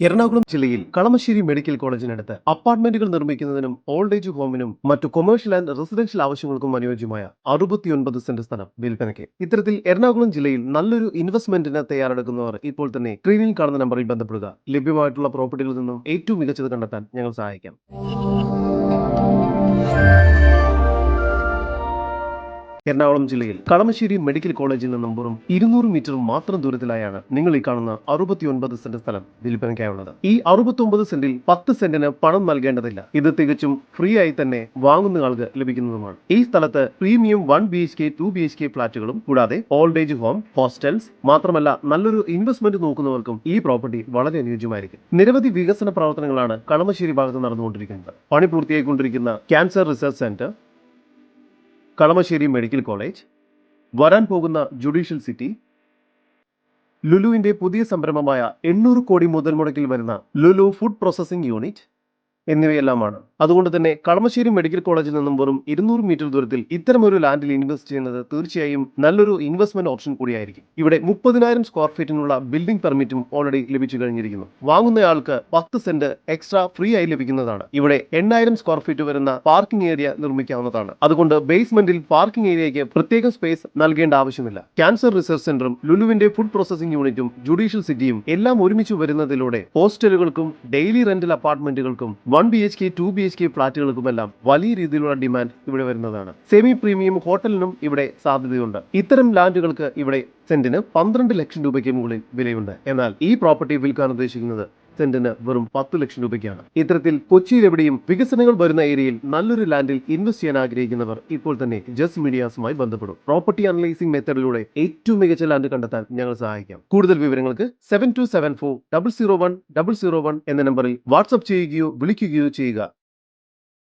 എറണാകുളം ജില്ലയിൽ കളമശ്ശേരി മെഡിക്കൽ കോളേജിനടുത്ത് അപ്പാർട്ട്മെന്റുകൾ നിർമ്മിക്കുന്നതിനും old age ഹോമിനും മറ്റു കൊമേഴ്ഷ്യൽ ആൻഡ് റെസിഡൻഷ്യൽ ആവശ്യങ്ങൾക്കും അനുയോജ്യമായ അറുപത്തിയൊൻപത് സെന്റ് സ്ഥലം വിൽപ്പനയ്ക്ക്. ഇത്തരത്തിൽ എറണാകുളം ജില്ലയിൽ നല്ലൊരു ഇൻവെസ്റ്റ്മെന്റിന് തയ്യാറെടുക്കുന്നവർ ഇപ്പോൾ തന്നെ സ്ക്രീനിൽ കാണുന്ന നമ്പറിൽ ബന്ധപ്പെടുക. ലഭ്യമായിട്ടുള്ള പ്രോപ്പർട്ടികളിൽ നിന്നും ഏറ്റവും മികച്ചത് കണ്ടെത്താൻ ഞങ്ങൾ സഹായിക്കാം. എറണാകുളം ജില്ലയിൽ കളമശ്ശേരി മെഡിക്കൽ കോളേജിൽ നിന്നും വെറും ഇരുന്നൂറ് മീറ്റർ മാത്രം ദൂരത്തിലായാണ് നിങ്ങൾ ഈ കാണുന്ന അറുപത്തിയൊൻപത് സെന്റ് സ്ഥലം വിൽപ്പനയ്ക്കായുള്ളത്. ഈ അറുപത്തൊമ്പത് സെന്റിൽ പത്ത് സെന്റിന് പണം നൽകേണ്ടതില്ല. ഇത് തികച്ചും ഫ്രീ ആയി തന്നെ വാങ്ങുന്ന ആൾക്ക് ലഭിക്കുന്നതുമാണ്. ഈ സ്ഥലത്ത് premium one B H K two B H K ഫ്ളാറ്റുകളും കൂടാതെ ഓൾഡ് ഏജ് ഹോം ഹോസ്റ്റൽസ് മാത്രമല്ല നല്ലൊരു ഇൻവെസ്റ്റ്മെന്റ് നോക്കുന്നവർക്കും ഈ പ്രോപ്പർട്ടി വളരെ അനുയോജ്യമായിരിക്കും. നിരവധി വികസന പ്രവർത്തനങ്ങളാണ് കളമശ്ശേരി ഭാഗത്ത് നടന്നുകൊണ്ടിരിക്കുന്നത്. പണി പൂർത്തിയായിക്കൊണ്ടിരിക്കുന്ന cancer research centre Kalamassery medical college വരാൻ പോകുന്ന ജുഡീഷ്യൽ സിറ്റി ലുലുവിന്റെ പുതിയ സംരംഭമായ എണ്ണൂറ് കോടി മുതൽ മുടക്കിൽ വരുന്ന ലുലു ഫുഡ് പ്രോസസ്സിംഗ് യൂണിറ്റ് എന്നിവയെല്ലാമാണ്. അതുകൊണ്ട് തന്നെ കളമശ്ശേരി മെഡിക്കൽ കോളേജിൽ നിന്നും വെറും ഇരുന്നൂറ് മീറ്റർ ദൂരത്തിൽ ഇത്തരമൊരു ലാൻഡിൽ ഇൻവെസ്റ്റ് ചെയ്യുന്നത് തീർച്ചയായും നല്ലൊരു ഇൻവെസ്റ്റ്മെന്റ് ഓപ്ഷൻ കൂടിയായിരിക്കും. ഇവിടെ മുപ്പതിനായിരം സ്ക്വയർ ഫീറ്റിനുള്ള ബിൽഡിംഗ് പെർമിറ്റും ഓൾറെഡി ലഭിച്ചു കഴിഞ്ഞിരിക്കുന്നു. വാങ്ങുന്നയാൾക്ക് പത്ത് സെന്റ് എക്സ്ട്രാ ഫ്രീ ആയി ലഭിക്കുന്നതാണ്. ഇവിടെ എണ്ണായിരം സ്ക്വയർ ഫീറ്റ് വരുന്ന പാർക്കിംഗ് ഏരിയ നിർമ്മിക്കാവുന്നതാണ്. അതുകൊണ്ട് ബേസ്മെന്റിൽ പാർക്കിംഗ് ഏരിയയ്ക്ക് പ്രത്യേക സ്പേസ് നൽകേണ്ട ആവശ്യമില്ല. ക്യാൻസർ റിസർച്ച് സെന്ററും ലുലുവിന്റെ ഫുഡ് പ്രോസസിംഗ് യൂണിറ്റും ജുഡീഷ്യൽ സിറ്റിയും എല്ലാം ഒരുമിച്ച് വരുന്നതിലൂടെ ഹോസ്റ്റലുകൾക്കും daily rental അപ്പാർട്ട്മെന്റുകൾക്കും one B H K two B H K ഫ്ളാറ്റുകൾക്കുമെല്ലാം വലിയ രീതിയിലുള്ള ഡിമാൻഡ് ഇവിടെ വരുന്നതാണ്. സെമി പ്രീമിയം ഹോട്ടലിനും ഇവിടെ സാധ്യതയുണ്ട്. ഇത്തരം ലാൻഡുകൾക്ക് ഇവിടെ സെന്റിന് പന്ത്രണ്ട് ലക്ഷം രൂപയ്ക്ക് മുകളിൽ വിലയുണ്ട്. എന്നാൽ ഈ പ്രോപ്പർട്ടി വിൽക്കാൻ ഉദ്ദേശിക്കുന്നത് സെന്റിന് വെറും പത്ത് ലക്ഷം രൂപയ്ക്കാണ്. ഇത്തരത്തിൽ കൊച്ചിയിൽ എവിടെയും വികസനങ്ങൾ വരുന്ന ഏരിയയിൽ നല്ലൊരു ലാൻഡിൽ ഇൻവെസ്റ്റ് ചെയ്യാൻ ആഗ്രഹിക്കുന്നവർ ഇപ്പോൾ തന്നെ ജസ് മീഡിയാസുമായി ബന്ധപ്പെടും. പ്രോപ്പർട്ടി അനലൈസിംഗ് മെത്തഡിലൂടെ ഏറ്റവും മികച്ച ലാൻഡ് കണ്ടെത്താൻ ഞങ്ങൾ സഹായിക്കാം. കൂടുതൽ വിവരങ്ങൾക്ക് seven two seven four double zero one double zero one എന്ന നമ്പറിൽ വാട്സ്ആപ്പ് ചെയ്യുകയോ വിളിക്കുകയോ ചെയ്യുക.